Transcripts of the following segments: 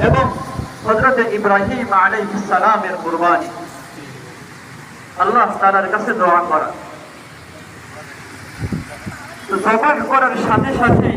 এবং হযরত ইব্রাহিম আলাইহিস সালামের কুরবানি আল্লাহ তাআলার কাছে দোয়া করা তো জবান করার সাথে সাথেই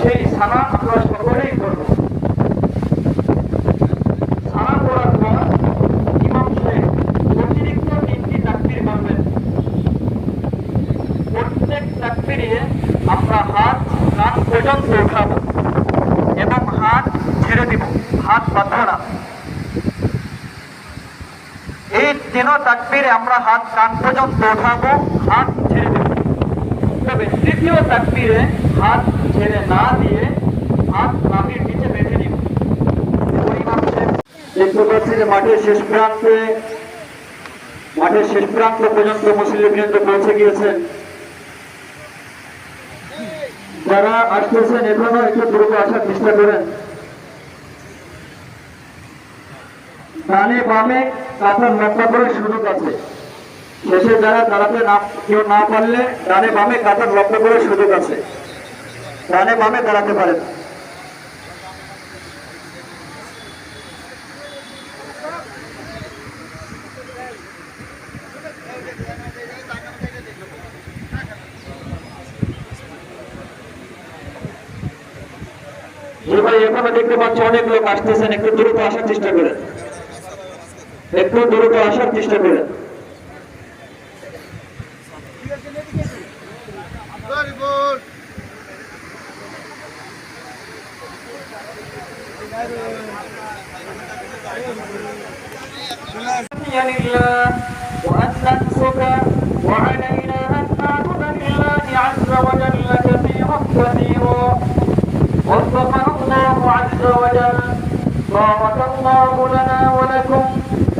সেই ছানা আমরা সকলেই করব সাহেব অতিরিক্ত তিনটি তাকবীর করবেন। প্রত্যেক তাকবীরে আমরা হাত, কান পর্যন্ত উঠাবো এবং হাত ছেড়ে দিব, হাত বাঁধা এই তিন তাকবীরে আমরা হাত, কান পর্যন্ত ওঠাবো হাত ছেড়ে দেব। তবে তৃতীয় তাকবীরে হাত ছেড়ে না দিয়ে হাত নাভির নিচে বেঁধে পাচ্ছি যে মাঠের শেষ প্রান্তে, মাঠের শেষ প্রান্ত পর্যন্ত মুসলিম বৃন্দ পৌঁছে গিয়েছেন যারা আসতেছেন এখনও একটু দ্রুত আসার চেষ্টা করেন। ডানে বামে কাতার লক্ষ্য করে সুযোগ আছে। শেষে যারা দাঁড়াতে না, কেউ না পারলে ডানে বামে কাতার লক্ষ্য করে সুযোগ আছে। ডানে বামে দাঁড়াতে পারেন এখনও দেখতে পাচ্ছি অনেক লোক আসতেছেন, একটু দ্রুত আসার চেষ্টা করেন। একটু দ্রুত আসার চেষ্টা করেন। وأن ننصك وعلينا أن نعبد لله عز وجل كثيرا كثيرا وفقنا الله عز وجل بارك الله لنا ولكم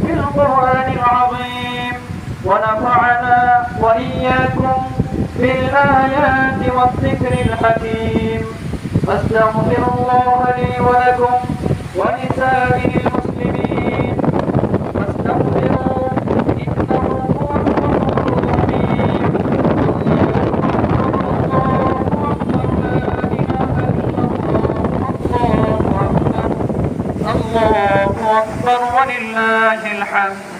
في القرآن العظيم ونفعنا وإياكم بالآيات والذكر الحكيم أستغفر الله لي ولكم ولسائر المسلمين فاستغفروه إنه هو الغفور الرحيم. الله أكبر. ولله الحمد.